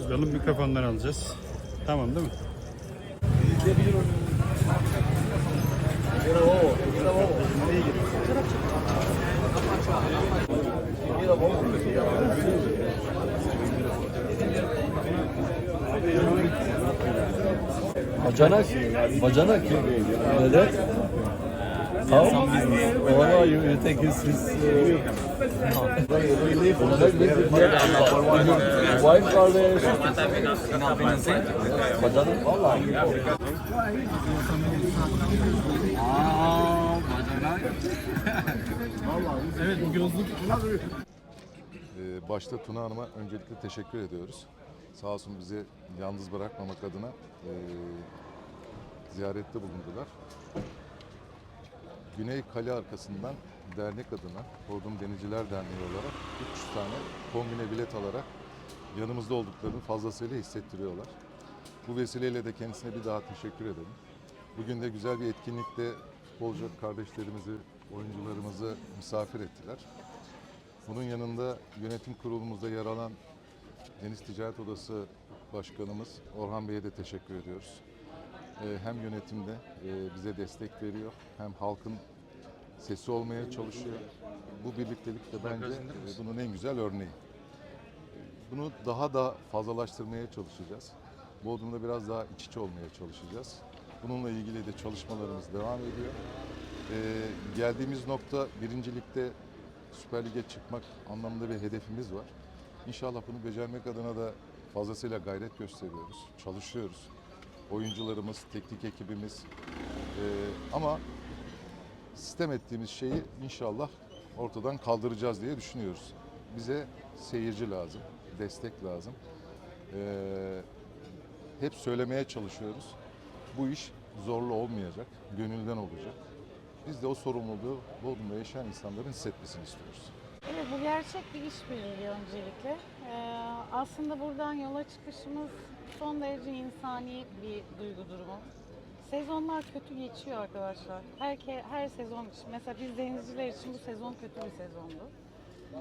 Özgal'ın mikrofondan alacağız. Tamam değil mi? Bacanak, bacanak. Neden? How? Valla you, you take his, his uh, wife are there. Bacanak valla. Ee, başta Tuna Hanım'a öncelikle teşekkür ediyoruz. Sağ olsun bizi yalnız bırakmamak adına e, ziyarette bulundular. Güney Kale arkasından dernek adına Bodrum Denizciler Derneği olarak 300 tane kombine bilet alarak yanımızda olduklarını fazlasıyla hissettiriyorlar. Bu vesileyle de kendisine bir daha teşekkür ederim. Bugün de güzel bir etkinlikte futbolcu kardeşlerimizi, oyuncularımızı misafir ettiler. Bunun yanında yönetim kurulumuzda yer alan Deniz Ticaret Odası Başkanımız Orhan Bey'e de teşekkür ediyoruz. Ee, Hem yönetimde e, bize destek veriyor, hem halkın sesi olmaya çalışıyor. Bu birliktelik de bence e, bunun en güzel örneği. Bunu daha da fazlalaştırmaya çalışacağız. Bodrum'da biraz daha iç içe olmaya çalışacağız. Bununla ilgili de çalışmalarımız devam ediyor. Ee, geldiğimiz nokta birincilikte Süper Lig'e çıkmak anlamında bir hedefimiz var. İnşallah bunu becermek adına da fazlasıyla gayret gösteriyoruz, çalışıyoruz. Oyuncularımız, teknik ekibimiz ee, ama sistem ettiğimiz şeyi inşallah ortadan kaldıracağız diye düşünüyoruz. Bize seyirci lazım, destek lazım. Ee, hep söylemeye çalışıyoruz. Bu iş zorlu olmayacak, gönülden olacak. Biz de o sorumluluğu Bodrum'da yaşayan insanların hissetmesini istiyoruz. Bu gerçek bir işbirliği öncelikle. Ee, aslında buradan yola çıkışımız son derece insani bir duygu durumu. Sezonlar kötü geçiyor arkadaşlar. Her, her sezon için. Mesela biz denizciler için bu sezon kötü bir sezondu.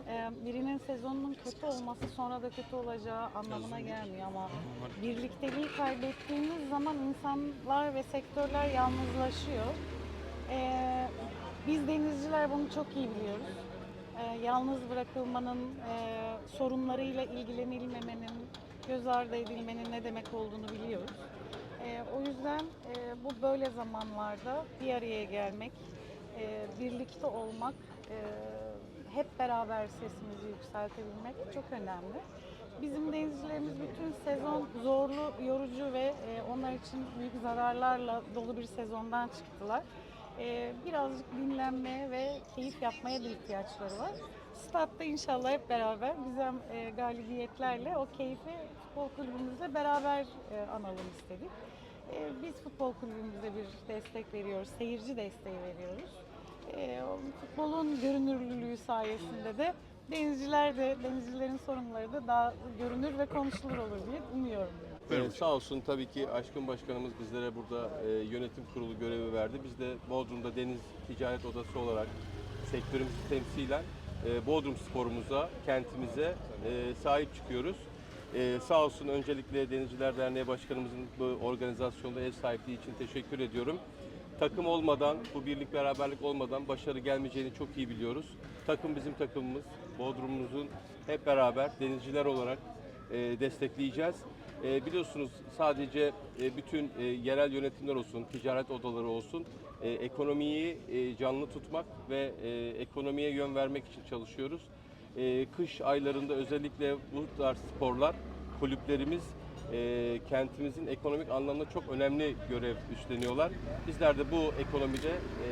Ee, birinin sezonunun kötü olması sonra da kötü olacağı anlamına gelmiyor ama birlikteliği kaybettiğimiz zaman insanlar ve sektörler yalnızlaşıyor. Ee, biz denizciler bunu çok iyi biliyoruz. Ee, yalnız bırakılmanın, e, sorunlarıyla ilgilenilmemenin, göz ardı edilmenin ne demek olduğunu biliyoruz. Ee, o yüzden e, bu böyle zamanlarda bir araya gelmek, e, birlikte olmak, e, hep beraber sesimizi yükseltebilmek çok önemli. Bizim denizcilerimiz bütün sezon zorlu, yorucu ve onlar için büyük zararlarla dolu bir sezondan çıktılar. E, birazcık dinlenmeye ve keyif yapmaya da ihtiyaçları var. Statta inşallah hep beraber güzel e, galibiyetlerle o keyfi futbol kulübümüzle beraber e, analım istedik. E, biz futbol kulübümüze bir destek veriyoruz, seyirci desteği veriyoruz. E, futbolun görünürlülüğü sayesinde de denizciler de, denizcilerin sorunları da daha görünür ve konuşulur olur diye umuyorum. Ee, sağ olsun tabii ki Aşkın Başkanımız bizlere burada e, yönetim kurulu görevi verdi. Biz de Bodrum'da Deniz Ticaret Odası olarak sektörümüzü temsilen e, Bodrum sporumuza, kentimize e, sahip çıkıyoruz. E, sağ olsun öncelikle Denizciler Derneği Başkanımızın bu organizasyonda ev sahipliği için teşekkür ediyorum. Takım olmadan, bu birlik beraberlik olmadan başarı gelmeyeceğini çok iyi biliyoruz. Takım bizim takımımız. Bodrum'umuzun hep beraber denizciler olarak e, destekleyeceğiz. E, biliyorsunuz sadece e, bütün e, yerel yönetimler olsun, ticaret odaları olsun, e, ekonomiyi e, canlı tutmak ve e, ekonomiye yön vermek için çalışıyoruz. E, kış aylarında özellikle bu tarz sporlar, kulüplerimiz e, kentimizin ekonomik anlamda çok önemli görev üstleniyorlar. Bizler de bu ekonomide e,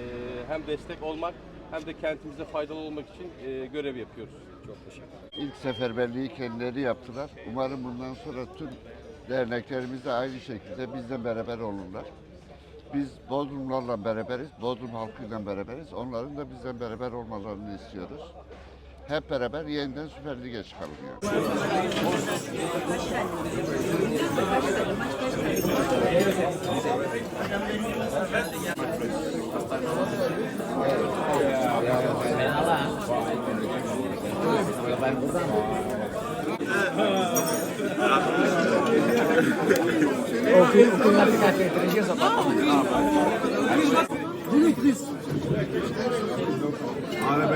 hem destek olmak hem de kentimize faydalı olmak için e, görev yapıyoruz. Çok teşekkür ederim. İlk seferberliği kendileri yaptılar. Umarım bundan sonra tüm derneklerimiz de aynı şekilde bizle beraber olurlar. Biz Bodrumlarla beraberiz, Bodrum halkıyla beraberiz. Onların da bizden beraber olmalarını istiyoruz. Hep beraber yeniden Süper Lig'e çıkalım yani. Okul, okullar dikkat ettireceğiz ama. Bunu biz. Hadi.